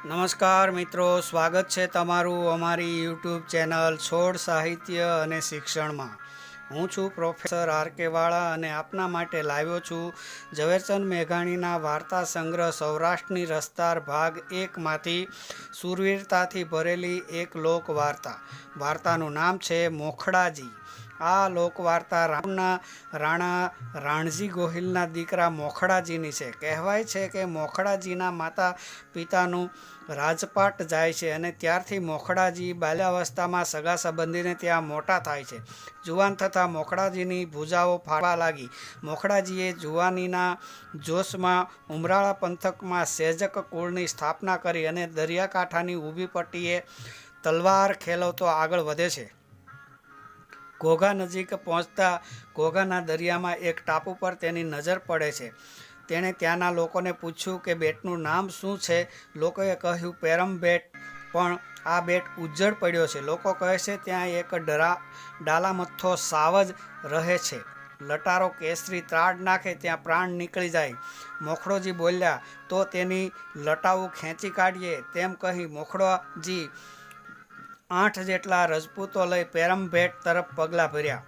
નમસ્કાર મિત્રો, સ્વાગત છે તમારું અમારી યુટ્યુબ ચેનલ છોડ સાહિત્ય અને શિક્ષણમાં. હું છું પ્રોફેસર આર કે વાળા અને આપના માટે લાવ્યો છું ઝવેરચંદ મેઘાણીના વાર્તા સંગ્રહ સૌરાષ્ટ્રની રસ્તાર ભાગ એકમાંથી સુરવીરતાથી ભરેલી એક લોક વાર્તા વાર્તાનું નામ છે મોખડાજી. આ લોકવાર્તા રામના રાણા રાણજી ગોહિલના દીકરા મોખડાજીની છે. કહેવાય છે કે મોખડાજીના માતા પિતાનું રાજપાટ જાય છે અને ત્યારથી મોખડાજી બાલ્યાવસ્થામાં સગા સંબંધીને ત્યાં મોટા થાય છે. જુવાન થતાં મોખડાજીની ભૂજાઓ ફાળવા લાગી. મોખડાજીએ જુવાનીના જોશમાં ઉમરાળા પંથકમાં સેજક કુળની સ્થાપના કરી અને દરિયાકાંઠાની ઊભી પટ્ટીએ તલવાર ખેલવતો આગળ વધે છે. ઘોઘા નજીક પહોંચતા ઘોઘાના દરિયામાં એક ટાપુ પર તેની નજર પડે છે. તેણે ત્યાંના લોકોને પૂછ્યું કે, બેટનું નામ શું છે? લોકોએ કહ્યું, પેરમ બેટ. પણ આ બેટ ઉજ્જડ પડ્યો છે. લોકો કહે છે, ત્યાં એક ડરા, ડાલામથ્થો સાવજ રહે છે. લટારો કેસરી ત્રાડ નાખે, ત્યાં પ્રાણ નીકળી જાય. મોખડોજી બોલ્યા, તો તેની લટાવું ખેંચી કાઢીએ. તેમ કહી મોખડોજી આઠ જેટલા રજપૂતો લઈ પેરમભેટ તરફ પગલાં ભર્યા.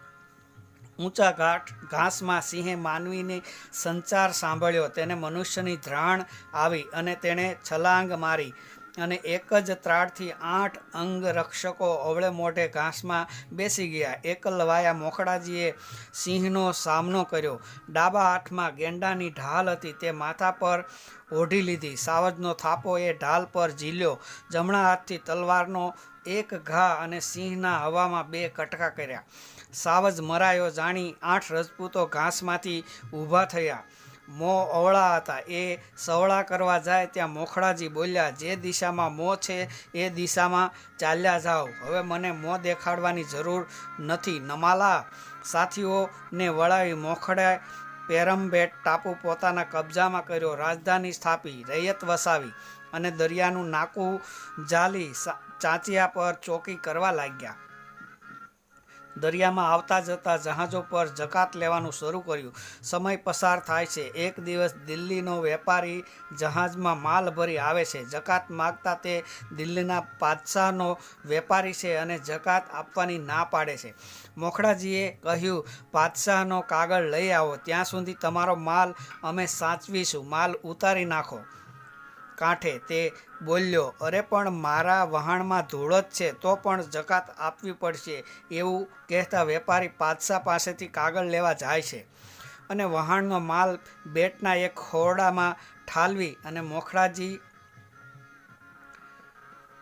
ઊંચા ઘાટ, ઘાસમાં સિંહે માનવીની સંચાર સાંભળ્યો. તેને મનુષ્યની ધ્રાણ આવી અને તેણે છલાંગ મારી. અને એક જ ત્રાડથી આઠ અંગ રક્ષકો અવળે મોઢે ઘાસમાં બેસી ગયા. એકલવાયા મોખડાજીએ સિંહનો સામનો કર્યો. ડાબા હાથમાં ગેંડાની ઢાલ હતી. તે માથા પર ઓઢી લીધી. સાવજનો થાપો એ ઢાલ પર ઝીલ્યો. જમણા હાથથી તલવારનો એક ઘા અને સિંહના હવામાં બે કટકા કર્યા. સાવજ મરાયો જાણી આઠ રજપૂતો ઘાસમાંથી ઊભા થયા. મો અવળા હતા. એ સવળા કરવા જાય ત્યાં મોખડાજી બોલ્યા, જે દિશામાં મો છે, એ દિશામાં ચાલ્યા જાઓ. હવે મને મો દેખાડવાની જરૂર નથી. નમાલા સાથીઓને વળાવી મોખડાએ પેરમબેટ ટાપુ પોતાના કબજામાં કર્યો. રાજધાની સ્થાપી, રૈયત વસાવી અને દરિયાનું નાકું જાલી ચાંચિયા પર ચોકી કરવા લાગ્યા. દરિયામાં આવતા જતા જહાજો પર જકાત લેવાનું શરૂ કર્યું. સમય પસાર થાય છે. એક દિવસ દિલ્હીનો વેપારી જહાજમાં માલ ભરી આવે છે. જકાત માગતા તે દિલ્હીના પાદશાહનો વેપારી છે અને જકાત આપવાની ના પાડે છે. મોખડાજીએ કહ્યું પાદશાહનો કાગળ લઈ આવો. ત્યાં સુધી તમારો માલ અમે સાચવીશું. માલ ઉતારી નાખો. કાંઠે તે બોલ્યો, અરે પણ મારા વહાણમાં ધૂળ જ છે, તો પણ જકાત આપવી પડશે, એવું કહેતા વેપારી પાદશાહ પાસેથી કાગળ લેવા જાય છે. અને વહાણનો માલ બેટના એક ખોરડામાં ઠાલવી અને મોખડાજી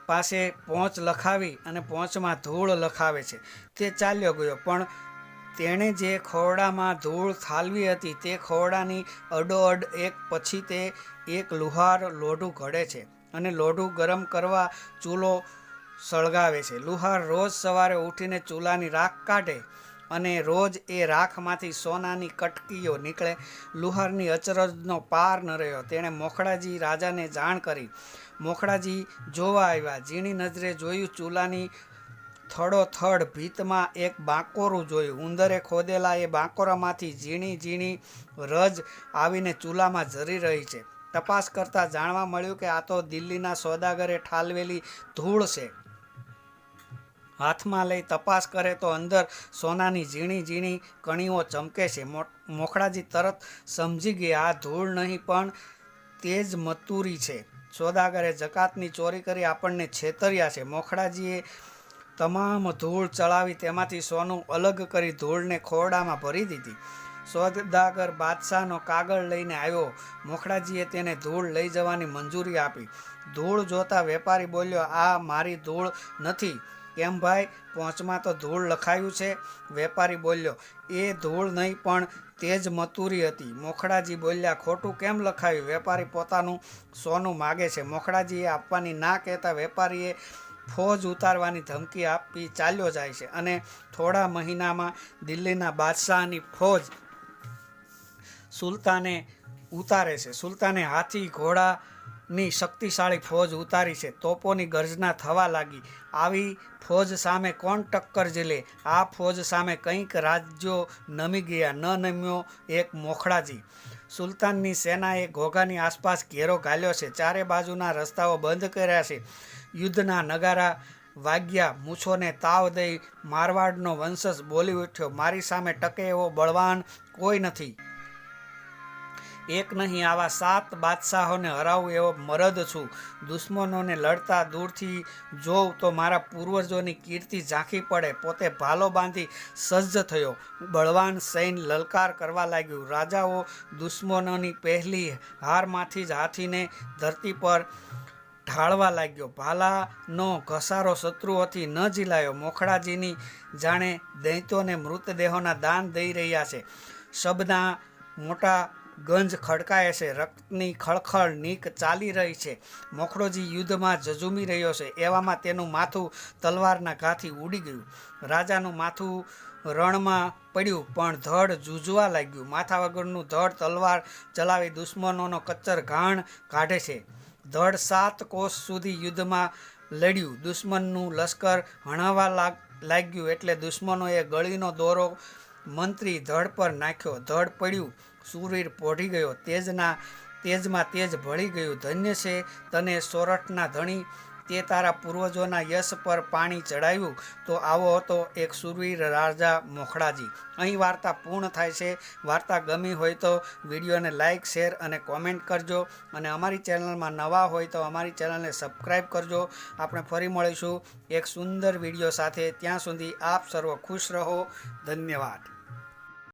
પાસે પહોંચ લખાવી અને પહોંચમાં ધૂળ લખાવે છે. તે ચાલ્યો ગયો, પણ તેણે જે ખોરડામાં ધૂળ થાલવી હતી તે ખોરડાની અડોઅડ એક પછી તે એક લુહાર લોઢું ઘડે છે અને લોઢું ગરમ કરવા ચૂલો સળગાવે છે. લુહાર રોજ સવારે ઉઠીને ચૂલાની રાખ કાઢે અને રોજ એ રાખમાંથી સોનાની કટકીઓ નીકળે. લુહારની અચરજનો પાર ન રહ્યો. તેણે મોખડાજી રાજાને જાણ કરી. મોખડાજી જોવા આવ્યા. ઝીણી નજરે જોયું ચૂલાની થડોથડ ભીતમાં એક બાંકોરું જોયું. ઉંદરે ખોદેલા એ બાંકોરામાંથી ઝીણી ઝીણી રજ આવીને ચૂલામાં જરી રહી છે. તપાસ કરતાં જાણવા મળ્યું કે આ તો દિલ્હીના સોદાગરે ઠાલવેલી ધૂળ છે. હાથમાં લઈ તપાસ કરે તો અંદર સોનાની ઝીણી ઝીણી કણીઓ ચમકે છે. મોખડાજી તરત સમજી ગયા આ ધૂળ નહીં પણ તેજ મતુરી છે. સોદાગરે જકાતની ચોરી કરી આપણને છેતર્યા છે. મોખડાજીએ તમામ ધૂળ ચડાવી તેમાંથી સોનું અલગ કરી ધૂળને ખોરડામાં ભરી દીધી. સોદાગર બાદશાહનો કાગળ લઈને આવ્યો. મોખડાજીએ તેને ધૂળ લઈ જવાની મંજૂરી આપી. ધૂળ જોતા વેપારી બોલ્યો, આ મારી ધૂળ નથી. કેમ ભાઈ? પહોંચમાં તો ધૂળ લખાયું છે. વેપારી બોલ્યો, એ ધૂળ નહીં, પણ તેજ મતુરી હતી. મોખડાજી બોલ્યા, ખોટું કેમ લખાયું? વેપારી પોતાનું સોનું માગે છે. મોખડાજીએ આપવાની ના કહેતા વેપારીએ ફોજ ઉતારવાની ધમકી આપી ચાલ્યો જાય છે અને થોડા મહિનામાં દિલ્હીના બાદશાહની ફોજ સુલતાને ઉતારે છે. સુલતાને હાથી ઘોડાની શક્તિશાળી ફોજ ઉતારી છે. તોપોની ગર્જના થવા લાગી. આવી ફોજ સામે કોણ ટક્કર ઝીલે? આ ફોજ સામે કંઈક રાજ્યો નમી ગયા. ન નમ્યો એક મોખડાજી. સુલતાનની સેનાએ ઘોઘાની આસપાસ ઘેરો ઘાલ્યો છે. ચારે બાજુના રસ્તાઓ બંધ કર્યા છે. યુદ્ધના નગારા વાગ્યા. મૂછોને તાવ દઈ મારવાડનો વંશજ બોલી ઉઠ્યો. મારી સામે ટકે એવો બળવાન કોઈ નથી. એક નહીં, આવા સાત બાદશાહોને હરાવું એવો મરદ છું. દુશ્મનોને લડતા દૂરથી જોઉં તો મારા પૂર્વજોની કીર્તિ ઝાંખી પડે. પોતે ભાલો બાંધી સજ્જ થયો. બળવાન સૈન લલકાર કરવા લાગ્યું. રાજાઓ દુશ્મનોની પહેલી હારમાંથી જ હાથીને ધરતી પર ઢાળવા લાગ્યો. ભાલાનો ઘસારો શત્રુઓથી ન ઝીલાયો. મોખડાજીની જાણે દૈત્યોને મૃતદેહોના દાન દઈ રહ્યા છે. શબના મોટા ગંજ ખડકાય છે. રક્તની ખળખળ નીક ચાલી રહી છે. મોખડોજી યુદ્ધમાં ઝઝૂમી રહ્યો છે. એવામાં તેનું માથું તલવારના ઘાથી ઉડી ગયું. રાજાનું માથું રણમાં પડ્યું, પણ ધડ જૂજવા લાગ્યું. માથા વગરનું ધડ તલવાર ચલાવી દુશ્મનોનો કચ્ચર ઘાણ કાઢે છે. ધડ સાત કોષ સુધી યુદ્ધમાં લડ્યું. દુશ્મનનું લશ્કર હણાવા લાગ, લાગ્યું એટલે દુશ્મનોએ ગળીનો દોરો મંત્રી ધડ પર નાખ્યો. ધડ પડ્યું. સુરવીર પોઢી ગયો, તેજના, તેજમાં તેજ ભળી ગયું. ધન્ય છે તને સોરઠના ધણી, તે તારા પૂર્વજોના યશ પર પાણી ચડાવ્યું. તો આવો હતો એક સુરવીર રાજા મોખડાજી. અહીં વાર્તા પૂર્ણ થાય છે. વાર્તા ગમી હોય તો વિડીયોને લાઇક શેર અને કોમેન્ટ કરજો. અને અમારી ચેનલમાં નવા હોય તો અમારી ચેનલને સબસ્ક્રાઈબ કરજો. આપણે ફરી મળીશું એક સુંદર વીડિયો સાથે. ત્યાં સુધી આપ સર્વ ખુશ રહો. ધન્યવાદ.